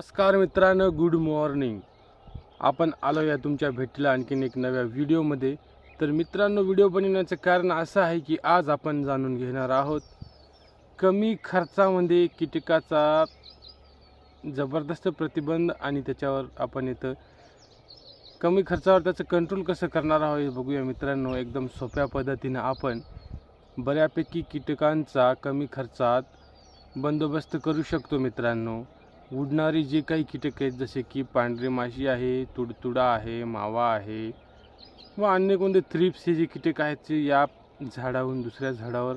नमस्कार मित्रांनो good morning आपण आलो या तुमच्या भेटीला आणखीन एक नव्या व्हिडिओमध्ये. तर मित्रांनो व्हिडिओ बनवण्याचं कारण असं आहे की आज आपण जाणून घेणार आहोत कमी खर्चामध्ये कीटकाचा जबरदस्त प्रतिबंध आणि त्याच्यावर आपण इथं कमी खर्चावर त्याचं कंट्रोल कसं करणार आहोत हे बघूया मित्रांनो. एकदम सोप्या पद्धतीनं आपण बऱ्यापैकी कीटकांचा कमी खर्चात बंदोबस्त करू शकतो मित्रांनो. उडणारी जे काही कीटक आहेत जसे की पांढरी माशी आहे तुडतुडा आहे मावा आहे व अन्य कोणते थ्रिप्स हे जे कीटक आहेत ते या झाडाहून दुसऱ्या झाडावर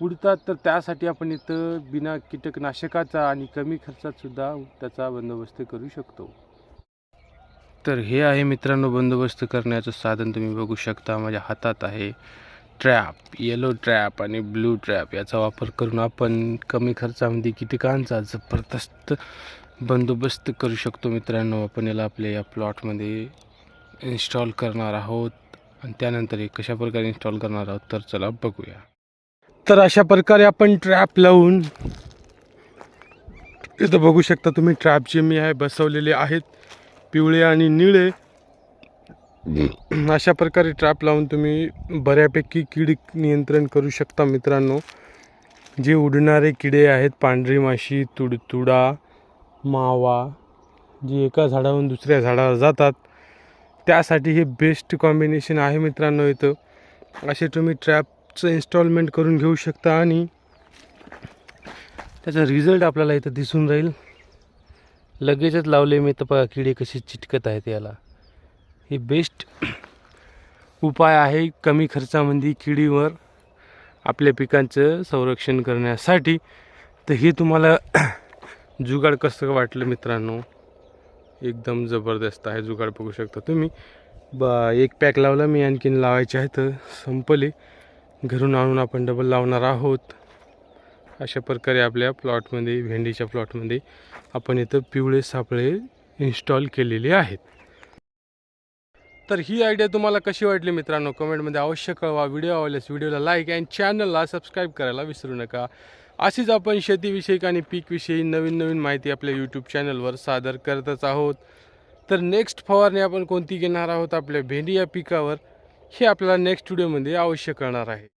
उडतात. तर त्यासाठी आपण इथं बिना कीटकनाशकाचा आणि कमी खर्चातसुद्धा त्याचा बंदोबस्त करू शकतो. तर हे आहे मित्रांनो बंदोबस्त करण्याचं साधन. तुम्ही बघू शकता माझ्या हातात आहे ट्रॅप येलो ट्रॅप आणि ब्लू ट्रॅप याचा वापर करून आपण कमी खर्चामध्ये कीटकांचा जबरदस्त बंदोबस्त करू शकतो मित्रांनो. आपण याला आपल्या या प्लॉटमध्ये इन्स्टॉल करणार आहोत आणि त्यानंतर हे कशा प्रकारे इन्स्टॉल करणार आहोत तर चला बघूया. तर अशा प्रकारे आपण ट्रॅप लावून इथं बघू शकता तुम्ही ट्रॅप जे मी आहे बसवलेले आहेत पिवळे आणि निळे. अशा प्रकारे ट्रॅप लावून तुम्ही बऱ्यापैकी कीड नियंत्रण करू शकता मित्रांनो. जे उडणारे किडे आहेत पांढरी माशी तुडतुडा मावा जे एका झाडावरून दुसऱ्या झाडावर जातात त्यासाठी हे बेस्ट कॉम्बिनेशन आहे मित्रांनो इथं. असे तुम्ही ट्रॅपचं इन्स्टॉलमेंट करून घेऊ शकता आणि त्याचा रिझल्ट आपल्याला इथं दिसून राहील. लगेचच लावले मी तर बघा किडे कसे चिटकत आहेत याला. हे बेस्ट उपाय आहे कमी खर्चामध्ये किडीवर आपल्या पिकांचं संरक्षण करण्यासाठी. तर हे तुम्हाला जुगाड कसं वाटलं मित्रांनो? एकदम जबरदस्त आहे जुगाड बघू शकता तुम्ही. ब एक पॅक लावला मी आणखीन लावायचे आहे तर संपले. घरून आणून आपण डबल लावणार आहोत. अशा प्रकारे आपल्या प्लॉटमध्ये भेंडीच्या प्लॉटमध्ये आपण इथं पिवळे सापळे इन्स्टॉल केलेले आहेत. तर ही आयडिया तुम्हाला कशी वाटली मित्रांनो? कमेंटमध्ये अवश्य कळवा. व्हिडिओ आवडल्यास व्हिडिओला लाईक अँड चॅनलला सबस्क्राईब करायला विसरू नका. अशीच आपण शेतीविषयक आणि पीकविषयी नवीन नवीन माहिती आपल्या यूट्यूब चॅनलवर सादर करतच आहोत. तर नेक्स्ट फवारणी आपण कोणती घेणार आहोत? आपल्या भेंडी या पिकावर. हे आपल्याला नेक्स्ट व्हिडिओमध्ये अवश्य कळणार आहे.